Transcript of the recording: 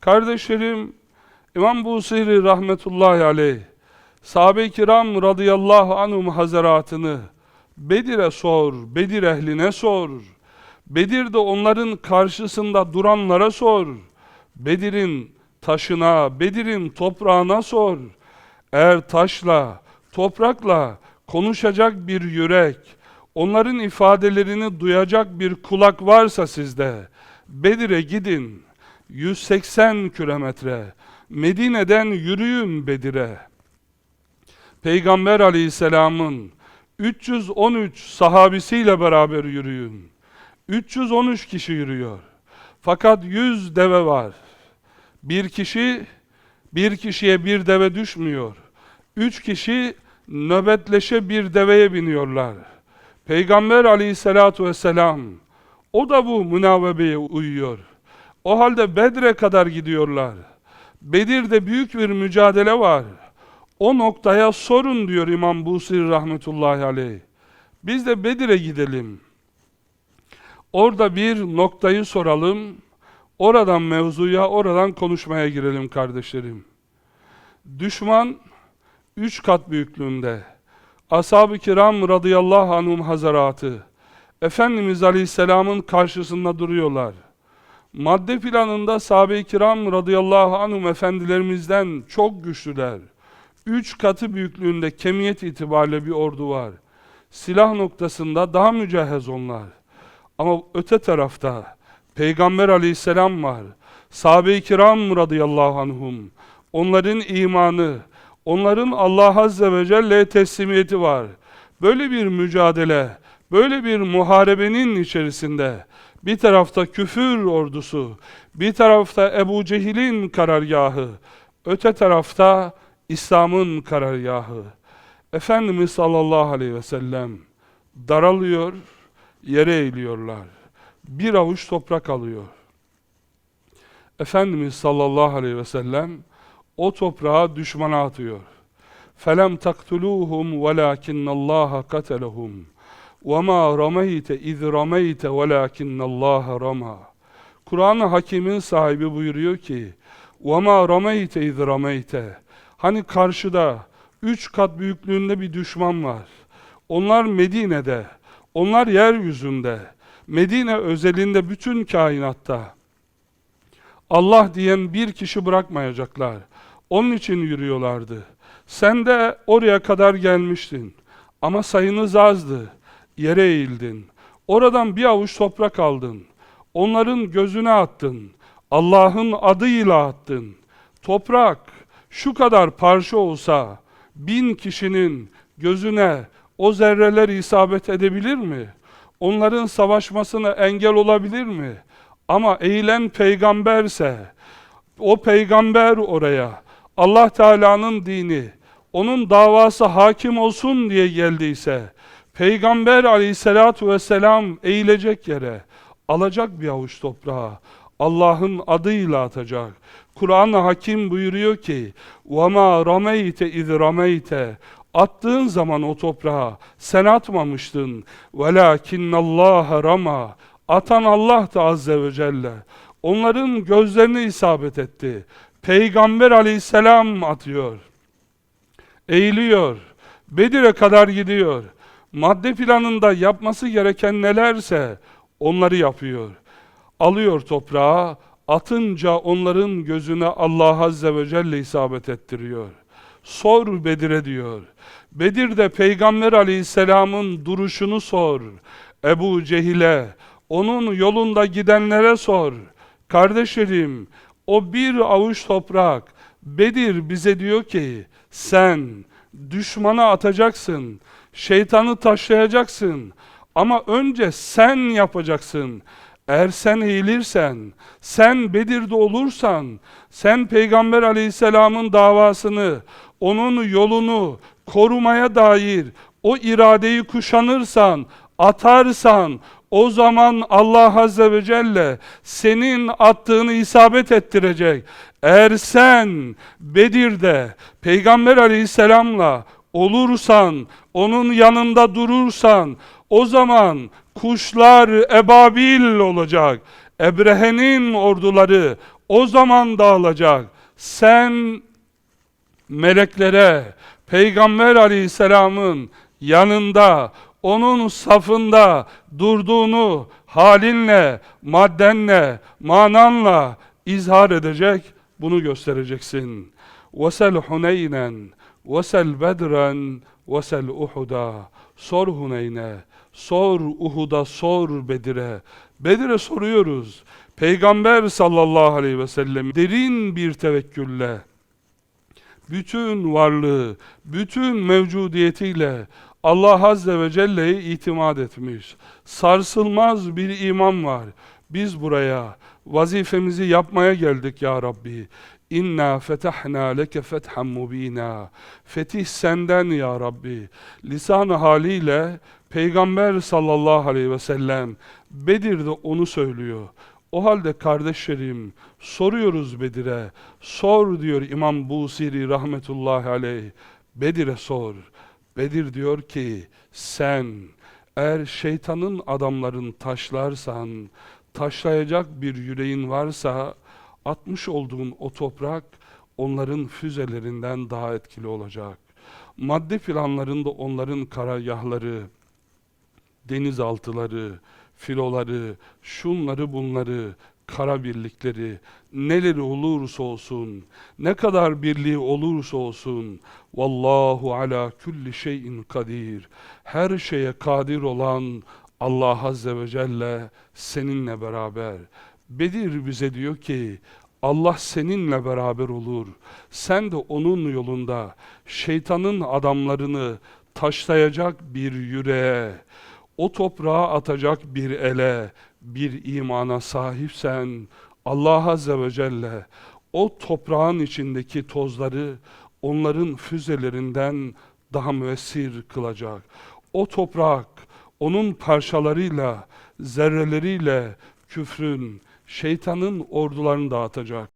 Kardeşlerim, İmam Busiri rahmetullahi aleyh, sahabe-i kiram radıyallahu anhum hazaratını Bedir'e sor, Bedir ehline sor. Bedir'de onların karşısında duranlara sor. Bedir'in taşına, Bedir'in toprağına sor. Eğer taşla, toprakla konuşacak bir yürek, onların ifadelerini duyacak bir kulak varsa sizde, Bedir'e gidin. 180 kilometre. Medine'den yürüyün Bedir'e. Peygamber aleyhisselamın 313 sahabisiyle beraber yürüyün. 313 kişi yürüyor. Fakat 100 deve var. Bir kişi, bir kişiye bir deve düşmüyor. Üç kişi nöbetleşe bir deveye biniyorlar. Peygamber aleyhissalatu vesselam, o da bu münavebeye uyuyor. O halde Bedre kadar gidiyorlar. Bedir'de büyük bir mücadele var. O noktaya sorun diyor İmam Busiri rahmetullahi aleyh. Biz de Bedir'e gidelim. Orada bir noktayı soralım. Oradan mevzuya, oradan konuşmaya girelim kardeşlerim. Düşman üç kat büyüklüğünde. Ashab-ı kiram radıyallahu anhum hazaratı. Efendimiz aleyhisselamın karşısında duruyorlar. Madde planında sahabe-i kiram radıyallahu anhum efendilerimizden çok güçlüler. Üç katı büyüklüğünde kemiyet itibariyle bir ordu var. Silah noktasında daha mücehhez onlar. Ama öte tarafta Peygamber aleyhisselam var. Sahabe-i kiram radıyallahu anhum. Onların imanı, onların Allah azze ve celle teslimiyeti var. Böyle bir mücadele, böyle bir muharebenin içerisinde bir tarafta küfür ordusu, bir tarafta Ebu Cehil'in karargahı, öte tarafta İslam'ın karargahı. Efendimiz sallallahu aleyhi ve sellem daralıyor, yere eğiliyorlar. Bir avuç toprak alıyor. Efendimiz sallallahu aleyhi ve sellem o toprağı düşmana atıyor. فَلَمْ تَقْتُلُوهُمْ وَلَاكِنَّ اللّٰهَ قَتَلَهُمْ وَمَا رَمَيْتَ اِذْ رَمَيْتَ وَلَاكِنَّ اللّٰهَ رَمَى Kur'an-ı Hakim'in sahibi buyuruyor ki وَمَا رَمَيْتَ اِذْ رَمَيْتَ Hani karşıda üç kat büyüklüğünde bir düşman var. Onlar Medine'de, onlar yeryüzünde, Medine özelinde bütün kainatta. Allah diyen bir kişi bırakmayacaklar. Onun için yürüyorlardı. Sen de oraya kadar gelmiştin. Ama sayınız azdı. Yere eğildin. Oradan bir avuç toprak aldın. Onların gözüne attın. Allah'ın adıyla attın. Toprak şu kadar parça olsa bin kişinin gözüne o zerreler isabet edebilir mi? Onların savaşmasına engel olabilir mi? Ama eğilen peygamberse, o peygamber oraya, Allah Teala'nın dini, onun davası hakim olsun diye geldiyse, peygamber aleyhissalatu vesselam eğilecek yere, alacak bir avuç toprağı, Allah'ın adıyla atacak. Kur'an-ı Hakim buyuruyor ki, وَمَا رَمَيْتَ اِذْ رَمَيْتَ Attığın zaman o toprağa sen atmamıştın. وَلَاكِنَّ اللّٰهَ rama Atan Allah da Azze ve Celle. Onların gözlerine isabet etti. Peygamber aleyhisselam atıyor. Eğiliyor. Bedir'e kadar gidiyor. Madde planında yapması gereken nelerse onları yapıyor. Alıyor toprağı, atınca onların gözüne Allah Azze ve Celle isabet ettiriyor. Sor Bedir'e diyor. Bedir'de Peygamber Aleyhisselam'ın duruşunu sor. Ebu Cehil'e, onun yolunda gidenlere sor. Kardeşlerim, o bir avuç toprak, Bedir bize diyor ki, sen düşmana atacaksın, şeytanı taşlayacaksın ama önce sen yapacaksın. Eğer sen eğilirsen, sen Bedir'de olursan, sen Peygamber aleyhisselamın davasını, onun yolunu korumaya dair o iradeyi kuşanırsan, atarsan, o zaman Allah Azze ve Celle senin attığını isabet ettirecek. Eğer sen Bedir'de Peygamber aleyhisselamla olursan, onun yanında durursan, o zaman kuşlar ebabil olacak. Ebrehe'nin orduları O zaman dağılacak. Sen meleklere, Peygamber aleyhisselamın yanında, onun safında durduğunu halinle, maddenle, mananla izhar edecek, bunu göstereceksin. Vesel Huneynen, vesel Bedren, vesel Uhud'a. Sor Huneyn'e, sor Uhud'a, sor Bedir'e. Bedir'e soruyoruz. Peygamber sallallahu aleyhi ve sellem derin bir tevekkülle, bütün varlığı, bütün mevcudiyetiyle Allah Azze ve Celle'ye itimat etmiş. Sarsılmaz bir iman var. Biz buraya vazifemizi yapmaya geldik ya Rabbi. İnna fetahna leke fethan mubina. Fetih senden ya Rabbi. Lisan haliyle Peygamber sallallahu aleyhi ve sellem Bedir'de onu söylüyor. O halde kardeşlerim soruyoruz Bedir'e. Sor diyor İmam Busiri rahmetullahi aleyh. Bedir'e sor. Bedir diyor ki sen eğer şeytanın adamların taşlarsan, taşlayacak bir yüreğin varsa atmış olduğun o toprak onların füzelerinden daha etkili olacak. Madde planlarında onların karargahları, denizaltıları, filoları, şunları bunları, kara birlikleri, neleri olursa olsun, ne kadar birliği olursa olsun, vallahu ala kulli şeyin kadir. Her şeye kadir olan Allah Azze ve Celle seninle beraber. Bedir bize diyor ki, Allah seninle beraber olur. Sen de onun yolunda şeytanın adamlarını taşlayacak bir yüreğe, o toprağa atacak bir ele, bir imana sahipsen Allah Azze ve Celle o toprağın içindeki tozları onların füzelerinden daha müessir kılacak. O toprak onun parçalarıyla, zerreleriyle küfrün, şeytanın ordularını dağıtacak.